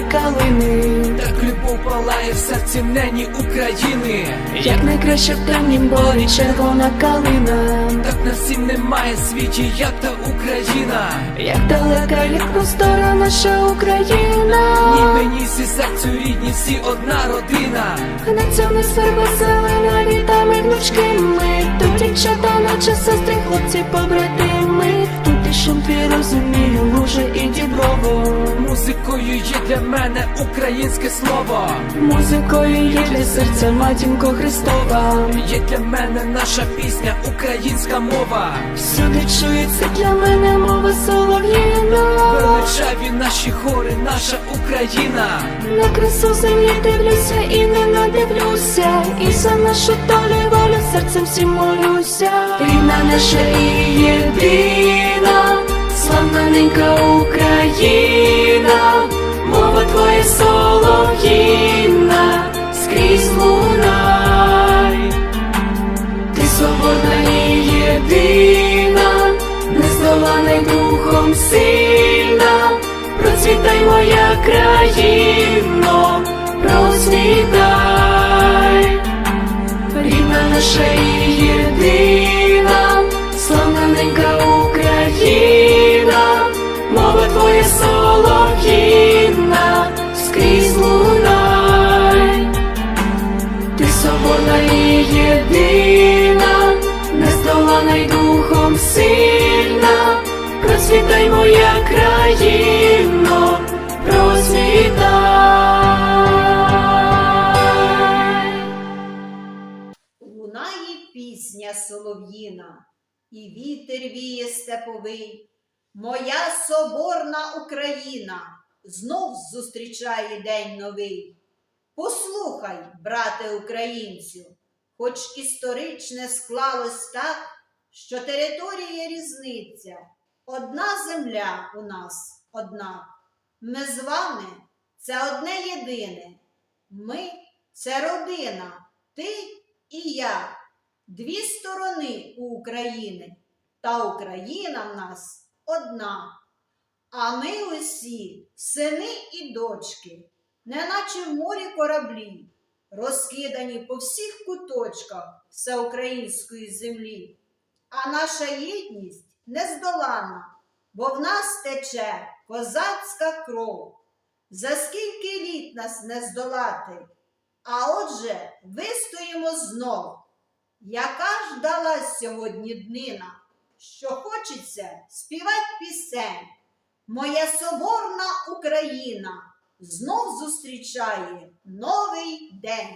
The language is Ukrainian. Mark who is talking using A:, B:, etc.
A: калини,
B: Так любов палає в серці нені України.
A: як найкраще в темнім борі червона калина,
B: Так на всім немає світі, як та Україна.
A: як далека, як простора наша Україна.
B: Ні мені всі серцю рідні, всі одна родина.
A: Гнеться вниз ферба зелена літами гнучкими Тут дівчата, наче сестри, хлопці побратими Тут і шум твій діброво
B: Музикою є для мене українське слово.
A: Музикою є для серця матінко Христова
B: Є для мене наша пісня, українська мова.
A: Всюди чується для мене мова солов'їна
B: Величаві наші хори, наша Україна.
A: На красу землі дивлюся і не надивлюся І за нашу долю і волю серцем всім молюся Рідна наша і єдина Славна ненька солов'їна Скрізь лунай. Ти свободна і єдина Нездолана духом сильна. Процвітай моя країно, процвітай, рідна наша процвітай моя країно, процвітай.
C: Лунає пісня солов'їна, і вітер віє степовий. Моя соборна Україна знов зустрічає день новий. Послухай, брате українцю, хоч історичне склалось так, що територія різниця, одна земля у нас одна. Ми з вами це одне єдине. Ми це родина, ти і я, дві сторони у України, та Україна в нас одна. А ми усі сини і дочки, неначе в морі кораблі, розкидані по всіх куточках всеукраїнської землі. А наша єдність нездоланна, бо в нас тече козацька кров. За скільки літ нас не здолати, а отже, вистоїмо знов. Яка ж далась сьогодні днина, що хочеться співать пісень. Моя соборна Україна знов зустрічає новий день.